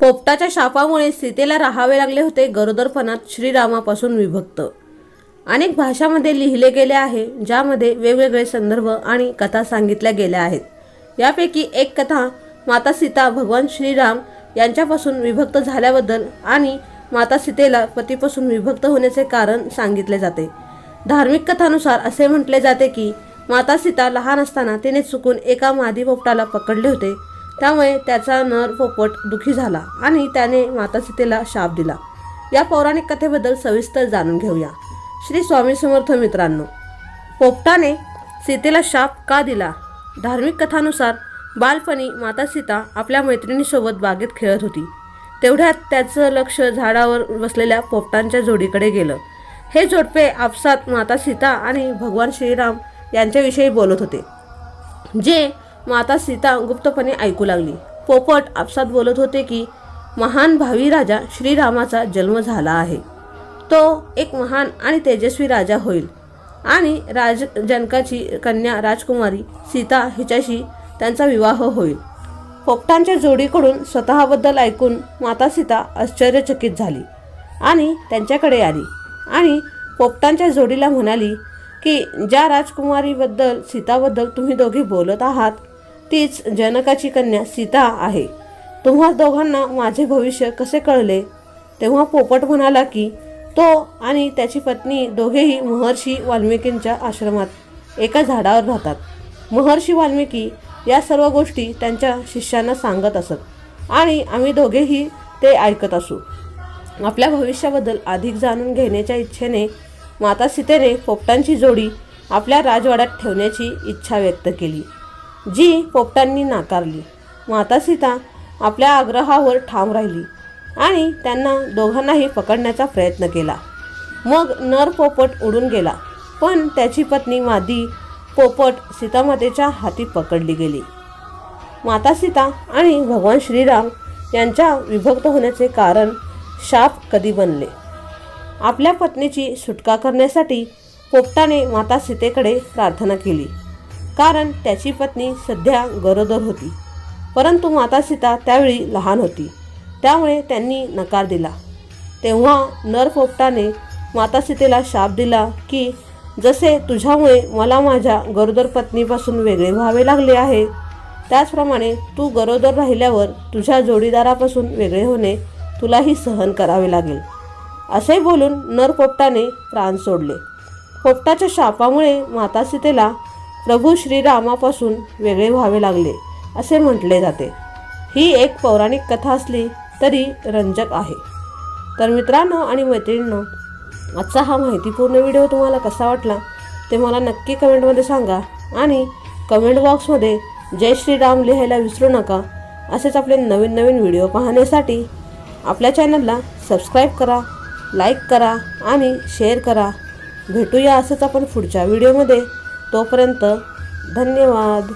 पोपटाच्या शापामुळे सीतेला राहावे लागले होते गरोदरपणात श्रीरामापासून विभक्त. अनेक भाषामध्ये लिहिले गेले आहे ज्यामध्ये वेगवेगळे संदर्भ आणि कथा सांगितल्या गेल्या आहेत. यापैकी एक कथा माता सीता भगवान श्रीराम यांच्यापासून विभक्त झाल्याबद्दल आणि माता सीतेला पतीपासून विभक्त होण्याचे कारण सांगितले जाते. धार्मिक कथानुसार असे म्हटले जाते की माता सीता लहान असताना तिने चुकून एका मादी पोपटाला पकडले होते. त्यामुळे त्याचा नर पोपट दुखी झाला आणि त्याने माता सीतेला शाप दिला. या पौराणिक कथेबद्दल सविस्तर जाणून घेऊया. श्री स्वामी समर्थ मित्रांनो पोपटाने सीतेला शाप का दिला? धार्मिक कथानुसार बालपणी माता सीता आपल्या मैत्रिणीसोबत बागेत खेळत होती. तेवढ्यात त्याचं लक्ष झाडावर बसलेल्या पोपटांच्या जोडीकडे गेलं. हे जोडपे आपसात माता सीता आणि भगवान श्रीराम यांच्याविषयी बोलत होते जे माता सीता गुप्तपणे ऐकू लागली. पोपट आपसात बोलत होते की महान भावी राजा श्रीरामाचा जन्म झाला आहे. तो एक महान आणि तेजस्वी राजा होईल. आणि राज जनकाची कन्या राजकुमारी सीता हिच्याशी त्यांचा विवाह होईल. पोपटांच्या जोडीकडून स्वतःबद्दल ऐकून माता सीता आश्चर्यचकित झाली आणि त्यांच्याकडे आली. आणि पोपटांच्या जोडीला म्हणाली की ज्या राजकुमारीबद्दल सीताबद्दल तुम्ही दोघे बोलत आहात तीच जनकाची कन्या सीता आहे. तुम्हा दोघांना माझे भविष्य कसे कळले? तेव्हा पोपट म्हणाला की तो आणि त्याची पत्नी दोघेही महर्षी वाल्मिकींच्या आश्रमात एका झाडावर राहतात. महर्षी वाल्मिकी या सर्व गोष्टी त्यांच्या शिष्यांना सांगत असत आणि आम्ही दोघेही ते ऐकत असू. आपल्या भविष्याबद्दल अधिक जाणून घेण्याच्या इच्छेने माता सीतेने पोपटांची जोडी आपल्या राजवाड्यात ठेवण्याची इच्छा व्यक्त केली. जी पोपटांनी नाकारली. माता सीता आपल्या आग्रहावर ठाम राहिली आणि त्यांना दोघांनाही पकडण्याचा प्रयत्न केला. मग नर पोपट उडून गेला पण त्याची पत्नी मादी पोपट सीतामातेच्या हाती पकडली गेली. माता सीता आणि भगवान श्रीराम यांच्या विभक्त होण्याचे कारण शाप कधी बनले? आपल्या पत्नीची सुटका करण्यासाठी पोपटाने माता सीतेकडे प्रार्थना केली. कारण त्याची पत्नी सध्या गरोदर होती. परंतु माता सीता त्यावेळी लहान होती. त्यामुळे त्यांनी नकार दिला. तेव्हा नरपोपटाने माता सीतेला शाप दिला की जसे तुझ्यामुळे मला माझ्या गरोदर पत्नीपासून वेगळे व्हावे लागले आहे त्याचप्रमाणे तू गरोदर राहिल्यावर तुझ्या जोडीदारापासून वेगळे होणे तुलाही सहन करावे लागेल. असे बोलून नर पोपटाने प्राण सोडले. पोपटाच्या शापामुळे माता सीतेला प्रभू श्रीरामापासून वेगळे व्हावे लागले असे म्हटले जाते. ही एक पौराणिक कथा असली तरी रंजक आहे. तर मित्रांनो आणि मैत्रिणींनो आजचा हा माहितीपूर्ण व्हिडिओ तुम्हाला कसा वाटला ते मला नक्की कमेंटमध्ये सांगा आणि कमेंट बॉक्समध्ये जय श्रीराम लिहायला विसरू नका असेच आपले नवीन नवीन व्हिडिओ पाहण्यासाठी आपल्या चॅनलला सबस्क्राईब करा लाईक करा आणि शेअर करा. भेटूया असंच आपण पुढच्या व्हिडिओमध्ये. तोपर्यंत धन्यवाद.